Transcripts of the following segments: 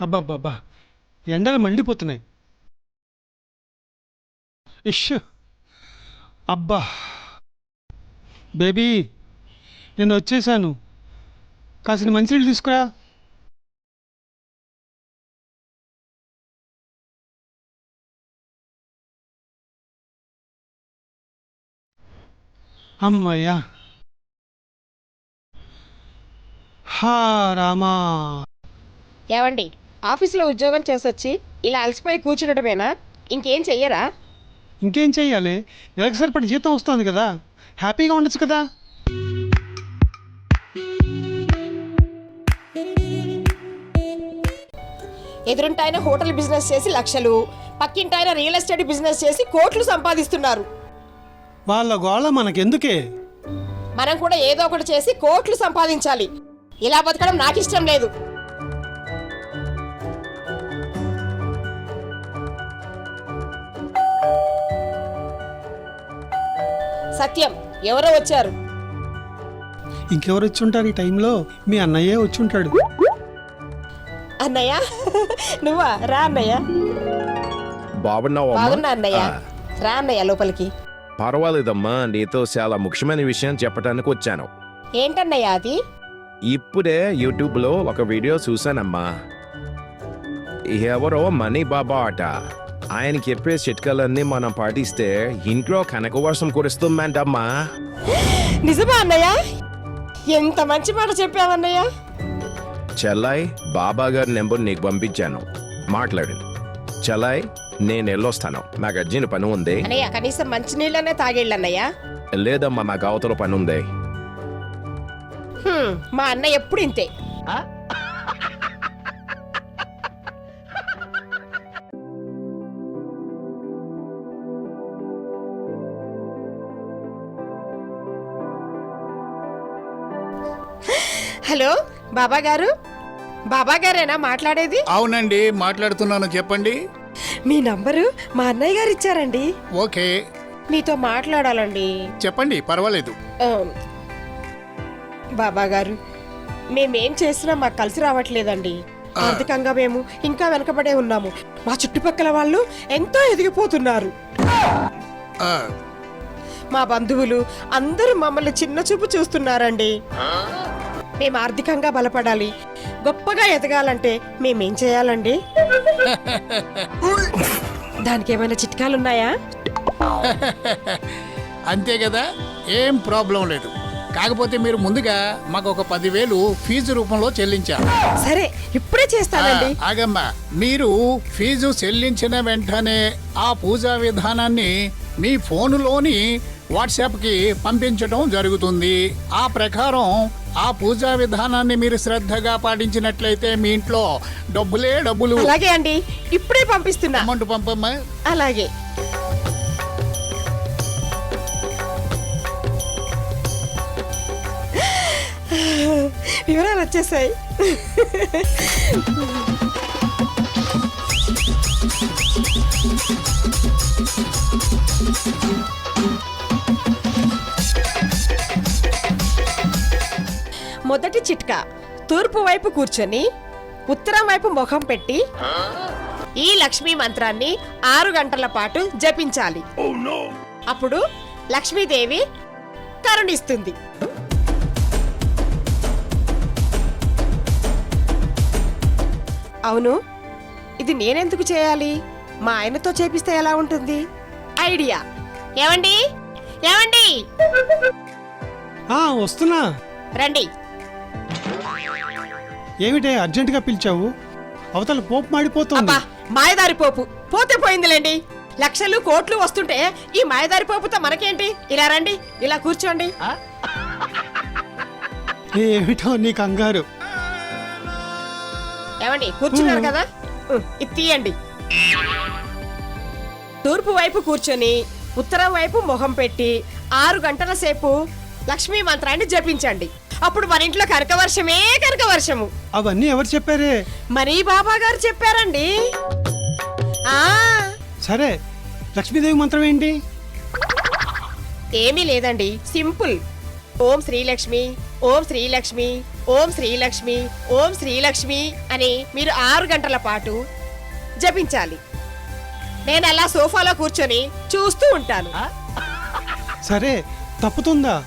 అబ్బాబ్బాబ్బా ఎండలు మండిపోతున్నాయి. ఇష్ అబ్బా. బేబీ నేను వచ్చేసాను. కాసిన మంచినీళ్ళు తీసుకురా. అమ్మయ్యా. హా రామా. ఏవండి? ఆఫీసులో ఉద్యోగం చేసొచ్చి ఇలా అలసిపోయి కూర్చుండటమేనా? ఇంకేం చెయ్యరా? ఇంకేం చెయ్యాలి? నెలకు సరిపడి జీతం వస్తుంది కదా. హ్యాపీగా ఉండొచ్చు కదా. ఎదురుంటాయన హోటల్ బిజినెస్ చేసి లక్షలు పక్కింటాయన రియల్ ఎస్టేట్ బిజినెస్ చేసి కోట్లు సంపాదిస్తున్నారు. వాళ్ళ గోళ మనకెందుకే? మనం కూడా ఏదో ఒకటి చేసి కోట్లు సంపాదించాలి. ఇలా బతకడం నాకు ఇష్టం లేదు. సత్యం. ఎవరో వచ్చారు. ఇంకెవరు వచ్చి ఉంటారు ఈ టైంలో? మీ అన్నయ్యే వచ్చి ఉంటాడు అన్నయ్య? నువ్వా? రా అన్నయ్య. బాగున్నావమ్మా? బాగున్నా అన్నయ్య. ఆ, రా అన్నయ్య లోపలికి. పర్వాలేదమ్మా నీతో చాలా ముఖ్యమైన విషయం చెప్పడానికి వచ్చాను. ఏంటన్నయ్య అది? ఇప్పుడే యూట్యూబ్లో ఒక వీడియో చూశానమ్మా. ఎవరో మనీ బాబా అట. ఆయన చెప్పే చిట్కాలన్నీ మనం పాటిస్తే ఇంట్లో కనక వర్షం కురుస్తుందంటమ్మా. నిజమా అన్నయ్య? ఎంత మంచి మాట చెప్పావన్నయ్య చెల్లాయ్ బాబా గారి నెంబర్ నీకు పంపించాను. మాట్లాడు. చెల్లాయ్ నేను వెళ్ళొస్తాను. నాకు అర్జెంట్ పని ఉంది. అన్నయ్య కనీసం మంచినీళ్ళనే తాగేళ్ళన్నయ్య లేదమ్మా నాకు అవతల పని ఉంది. హ్మ్, మా అన్న ఎప్పుడు ఇంతే. హలో బాబా గారు? బాబా గారేనా మాట్లాడేది? అవునండి మాట్లాడుతున్నాను. చెప్పండి. మీ నంబరు మా అన్నయ్య గారు ఇచ్చారండి. ఓకే. మీతో మాట్లాడాలండి. చెప్పండి పర్వాలేదు. బాబా గారు మేమేం చేసినా మాకు కలిసి రావట్లేదండి. ఆర్థికంగా మేము ఇంకా వెనకబడే ఉన్నాము. మా చుట్టుపక్కల వాళ్ళు ఎంతో ఎదిగిపోతున్నారు. ఆ, మా బంధువులు అందరూ మమ్మల్ని చిన్న చూపు చూస్తున్నారండి. మేము ఆర్థికంగా బలపడాలి. గొప్పగా ఎదగాలంటే మేమేం చేయాలండి? దానికి ఏమైనా చిట్కాలున్నాయా? అంతే కదా ఏం ప్రాబ్లం లేదు. కాకపోతే మీరు ముందుగా మాకు ఒక పదివేలు ఫీజు రూపంలో చెల్లించారు సరే ఇప్పుడే చేస్తానండి. ఆగమ్మా. మీరు ఫీజు చెల్లించిన వెంటనే ఆ పూజా విధానాన్ని మీ ఫోనులోని వాట్సాప్కి పంపించడం జరుగుతుంది. ఆ ప్రకారం ఆ పూజా విధానాన్ని మీరు శ్రద్ధగా పాటించినట్లయితే మీ ఇంట్లో డబ్బులే డబ్బులు. అలాగే అండి. ఇప్పుడే పంపిస్తున్నా. అమౌంట్ పంపమ్మా. అలాగే. వివరాలు వచ్చేసాయి. మొదటి చిట్కా. తూర్పు వైపు కూర్చొని ఉత్తరం వైపు ముఖం పెట్టి ఈ లక్ష్మీ మంత్రాన్ని ఆరు గంటల పాటు జపించాలి. అప్పుడు లక్ష్మీదేవి కరుణిస్తుంది. అవును ఇది నేనెందుకు చేయాలి? మా ఆయనతో చేపిస్తే ఎలా ఉంటుంది? ఐడియా. ఏమండి? ఏమండి? ఆ, వస్తున్నా. రండి. ఏమిటే అర్జెంటుగా పిలిచావు? అవతల పోపు మాడిపోతుంది. అబ్బా మాయదారి పోపు. పోతే పోయిందిలేండి. లక్షలు కోట్లు వస్తుంటే ఈ మాయదారి పోపుతో మనకేంటి? ఇలా రండి ఇలా కూర్చోండి. ఏమిటో నీ కంగారు. ఏమండి కూర్చున్నారు కదా? ఉం, ఇది తీయండి. తూర్పు వైపు కూర్చొని ఉత్తరం వైపు మొహం పెట్టి ఆరు గంటల సేపు లక్ష్మీ మంత్రాన్ని జపించండి. అప్పుడు మన ఇంట్లో కనకవర్షమే కనకవర్షము. అవన్నీ ఎవరు చెప్పారే? మనీ బాబా గారు చెప్పారండి. ఆ. సరే లక్ష్మీదేవి మంత్రం ఏంటి? ఏమీ లేదండి సింపుల్. ఓం శ్రీలక్ష్మి ఓం శ్రీలక్ష్మి ఓం శ్రీలక్ష్మి ఓం శ్రీలక్ష్మి అని మీరు ఆరు గంటల పాటు జపించాలి. నేను అలా సోఫాలో కూర్చొని చూస్తూ ఉంటాను. సరే తప్పుతుందా?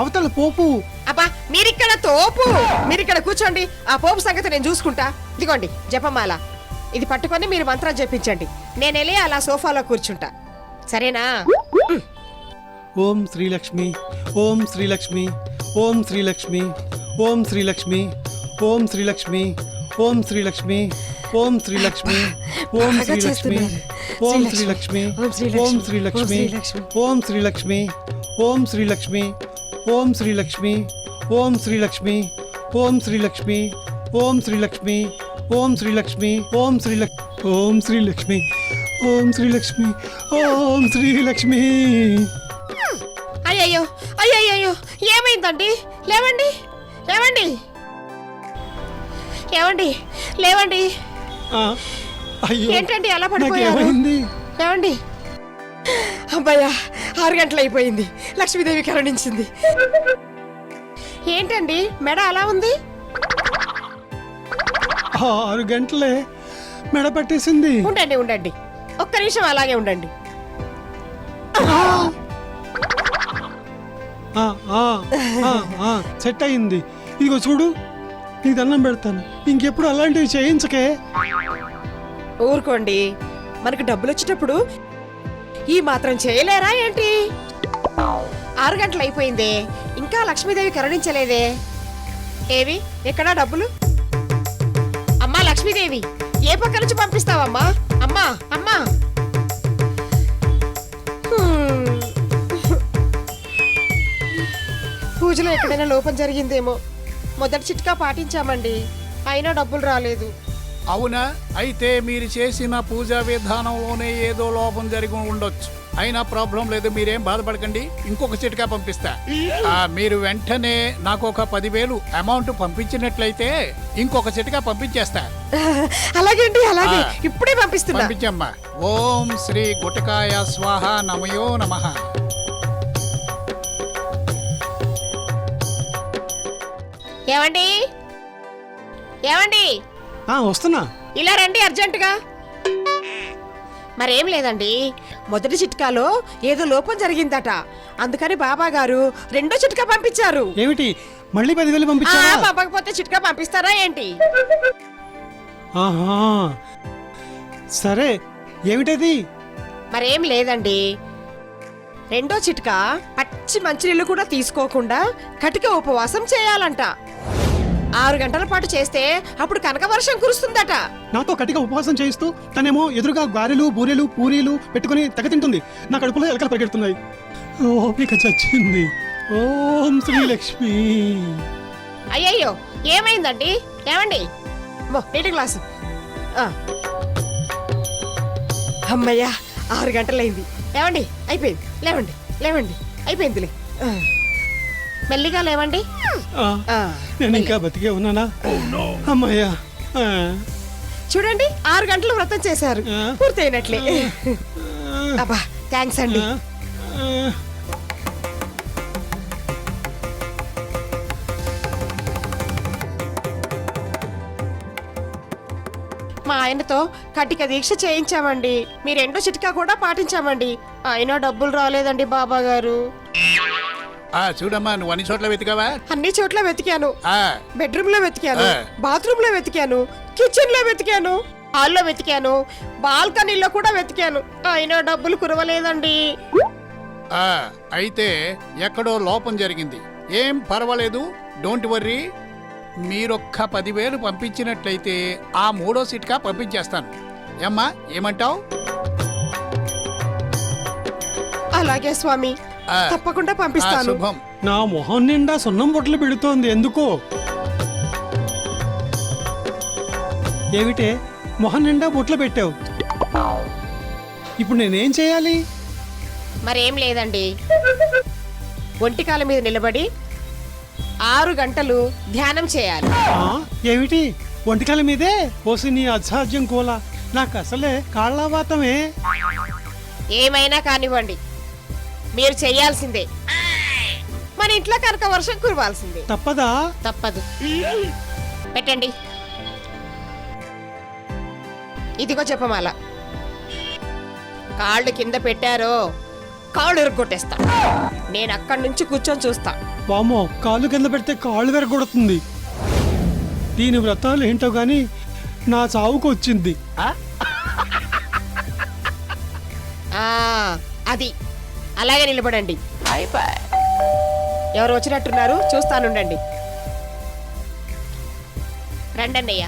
అవతల పోపు అబ్బా మీరిక్కడ తోపు మీరిక్కడ కూర్చోండి ఆ పోపు సంగతి నేను చూసుకుంటా ఇదిగోండి జపమాల ఇది పట్టుకొని మీరు మంత్రం జపించండి నేను వెళ్ళి అలా సోఫాలో కూర్చుంటా సరేనా ఓం శ్రీలక్ష్మి ఓం శ్రీలక్ష్మి ఓం శ్రీలక్ష్మి ఓం శ్రీలక్ష్మి ఓం శ్రీలక్ష్మి ఓం శ్రీలక్ష్మి ఓం శ్రీలక్ష్మి ఓం శ్రీలక్ష్మి. ఓం శ్రీలక్ష్మి, శ్రీలక్ష్మి ఓం ఓం శ్రీలక్ష్మి, శ్రీలక్ష్మి ఓం శ్రీలక్ష్మి. ఓం శ్రీలక్ష్మి ఓం శ్రీలక్ష్మి ఓం శ్రీలక్ష్మి ఓం శ్రీలక్ష్మి ఓం శ్రీలక్ష్మి ఓం శ్రీలక్ష్మి ఓం శ్రీలక్ ఓం శ్రీలక్ష్మి ఓం శ్రీలక్ష్మి ఓం శ్రీలక్ష్మి అయ్యయ్యో అయ్యయ్యో ఏమైందండి? లేవండి లేవండి. లేవండి. ఆ, అయ్యో ఏంటండి అలా పడిపోయారు? లేవండి. అబ్బాయ్యా ఆరు గంటలు అయిపోయింది. లక్ష్మీదేవి కరుణించింది. ఏంటండి? మెడ అలా ఉంది? ఆరు గంటలే మెడ పట్టేసింది. ఉండండి ఉండండి. ఒక్క నిమిషం అలాగే ఉండండి. ఆ, ఆ, ఆ, ఆ, సెట్ అయింది. ఇదిగో చూడు నీకు దండం పెడతాను. ఇంకెప్పుడు అలాంటివి చేయించకే. ఊరుకోండి. మనకు డబ్బులు వచ్చేటప్పుడు ఈ మాత్రం చేయలేరా ఏంటి? ఆరు గంటలు అయిపోయిందే. ఇంకా లక్ష్మీదేవి కరుణించలేదే. ఏవి? ఎక్కడా డబ్బులు? అమ్మా లక్ష్మీదేవి ఏ పక్క నుంచి పంపిస్తావమ్మా? అమ్మా అమ్మా. పూజలో ఎక్కడైనా లోపం జరిగిందేమో. మొదటి చిట్కా పాటించామండి. అయినా డబ్బులు రాలేదు. అవునా? అయితే మీరు చేసిన పూజా విధానంలోనే ఏదో లోపం జరిగి ఉండొచ్చు. అయినా ప్రాబ్లం లేదు మీరేం బాధపడకండి. ఇంకొక చిటికా పంపిస్తా. ఆ, మీరు వెంటనే నాకు ఒక పదివేలు అమౌంట్ పంపించినట్లయితే ఇంకొక చిటికా పంపించేస్తా. అలాగే అలాగే. ఇప్పుడే పంపిస్తున్నా. పంపించమ్మా. ఓం శ్రీ గుటకాయ స్వాహ నమయో నమః. ఏమండి? ఏమండి? వస్తున్నా. ఇలా రండి అర్జెంటుగా. మరేం లేదండి మొదటి చిట్కాలో ఏదో లోపం జరిగిందట. అందుకని బాబా గారు రెండో చిట్కా పంపించారు. ఏమిటి? మళ్ళీ పదివేలు ఆ, పంపించావా పంపకపోతే చిట్కా పంపిస్తారా ఏంటి? ఆహా. సరే ఏమిటది? మరేం లేదండి. రెండో చిట్కా పచ్చి మంచినీళ్ళు కూడా తీసుకోకుండా కటిక ఉపవాసం చేయాలంట. ఆరు గంటల పాటు చేస్తే అప్పుడు కనక వర్షం కురుస్తుందట. నాతో కటిగా ఉపవాసం చేయిస్తూ తనేమో ఎదురుగా గారెలు బూరెలు పూరీలు పెట్టుకుని తెగ తింటుంది నా కడుపులో ఎలకలు పరిగెడుతున్నాయి. ఓపిక చచ్చింది. ఓం శ్రీలక్ష్మి. అయ్యయ్యో ఏమైందండి? ఏమండి? మో నీటి గ్లాసు. ఆ. అమ్మయ్యా ఆరు గంటలైంది. లేవండి అయిపోయింది. లేవండి లేవండి. అయిపోయిందిలే. ఆ. మెల్లిగా లేవండి. నేను ఇంకా బతికే ఉన్నానా? అమ్మయ్యా చూడండి ఆరు గంటలు వ్రతం చేశారు. పూర్తయినట్లే. అబ్బా థ్యాంక్స్ అండి. మా ఆయనతో కటిక దీక్ష చేయించామండి. మీ రెండో చిట్కా కూడా పాటించామండి. అయినా డబ్బులు రాలేదండి బాబా గారు ఆ చూడమ్మా నువ్వు అన్ని చోట్ల వెతికావా? అన్ని చోట్ల వెతికాను. ఆ. బెడ్రూమ్లో వెతికాను ఆ. బాత్రూమ్లో వెతికాను కిచెన్లో వెతికాను హాల్లో వెతికాను బాల్కనీలో కూడా వెతికాను. అయినా డబ్బులు కురవలేదండి. ఆ, అయితే ఎక్కడో లోపం జరిగింది. ఏం పర్వాలేదు డోంట్ వర్రీ. మీరొక్క పదివేలు పంపించినట్లయితే ఆ మూడో సిట్కా పంపించేస్తాను. ఏమ్మా ఏమంటావు? అలాగే స్వామి. తప్పకుండా పంపిస్తాను. శుభం. నా మొహం నిండా సున్నం బొట్లు పెడుతోంది ఎందుకో? ఏమిటే మొహం నిండా బొట్లు పెట్టావు? ఇప్పుడు నేనేం చేయాలి? మరేం లేదండి. ఒంటికాల మీద నిలబడి ఆరు గంటలు ధ్యానం చేయాలి. ఆ, ఏమిటి? ఒంటికాల మీదే? పోసి నీ అసాధ్యం కోలా. నాకు అసలే కాళ్ళవాతమే ఏమైనా కానివ్వండి. మీరు చేయాల్సిందే. మన ఇంట్లో కనుక వర్షం కురవాల్సిందే. తప్పదా? తప్పదు. పెట్టండి. ఇదిగో చెప్పమాల కాళ్ళు కింద పెట్టారో కాళ్ళు ఇరుగొట్టేస్తా నేను అక్కడి నుంచి కూర్చొని చూస్తా. వామో కాళ్ళు కింద పెడితే కాళ్ళు విరగొడుతుంది దీని వ్రతాలు ఏంటో గాని నా చావుకు వచ్చింది. ఆ అది. అలాగే నిలబడండి. ఎవరు వచ్చినట్టున్నారు చూస్తానుండండి. రండన్నయ్య.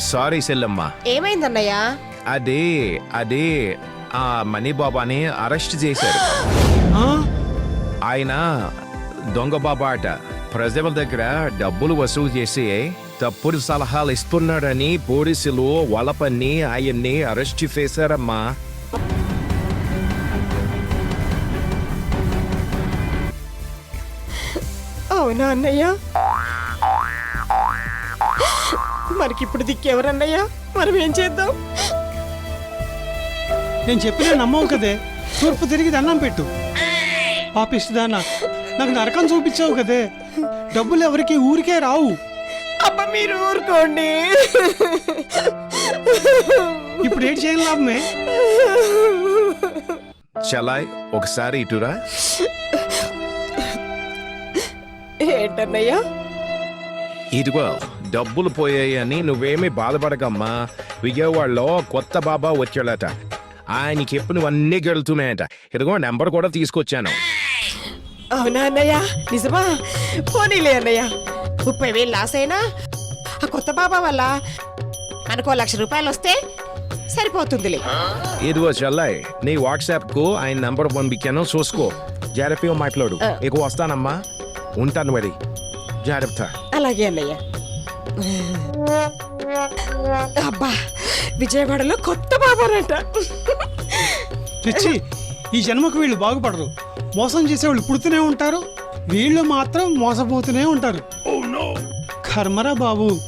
సారీ సెల్లమ్మ ఏమైందన్నయ్య? అదే అదే ఆ మనీ బాబాని అరెస్ట్ చేశారు. ఆ? ఆయన దొంగ బాబా అట ప్రజల దగ్గర డబ్బులు వసూలు చేసి తప్పుడు సలహాలు ఇస్తున్నాడని పోలీసులు వలపన్ని ఆయన్ని అరెస్ట్ చేశారమ్మా. అవునా అన్నయ్య? మనకిప్పుడు దిక్కెవరన్నయ్య? మనం ఏం చేద్దాం? నేను చెప్పిన నమ్మవు కదే. తూర్పు తిరిగి దండం పెట్టు. పాపిస్తుదానా నాకు నరకం చూపించావు కదే. డబ్బులు ఎవరికి ఊరికే రావు. అబ్బ మీరు ఊరుకోండి. ఇప్పుడు ఏంటి చేయని లాభమే? చలాయ్ ఒకసారి ఇటురా? ఏంటన్నయ్యా? ఇదిగో డబ్బులు పోయాయని నువ్వేమీ బాధపడకమ్మా. విజయవాడలో కొత్త బాబా వచ్చాడట. ఆయనకి చెప్పినవన్నీ గెలుతున్నాయట. ఇదిగో నెంబర్ కూడా తీసుకొచ్చాను. అవునా అన్నయ్య? నిజమా? పోనీలే అన్నయ్య. ముప్పై వేలు లాస్ అయినా ఆ కొత్త బాబా వల్ల మనకో లక్ష రూపాయలు వస్తే సరిపోతుందిలే. ఇదిగో చల్లాయ్ నీ వాట్సాప్కు ఆయన నంబర్ పంపించాను. చూసుకో. జాగ్రత్తగా మాట్లాడు. ఇక వస్తానమ్మా. ఉంటాను మరి. జాగ్రత్త. అలాగే అన్నయ్య. అబ్బా విజయవాడలో కొత్త బాబానంట తెచ్చి ఈ జన్మకు వీళ్ళు బాగుపడరు. మోసం చేసేవాళ్ళు పుడుతూనే ఉంటారు. వీళ్ళు మాత్రం మోసపోతూనే ఉంటారు. కర్మరా బాబు.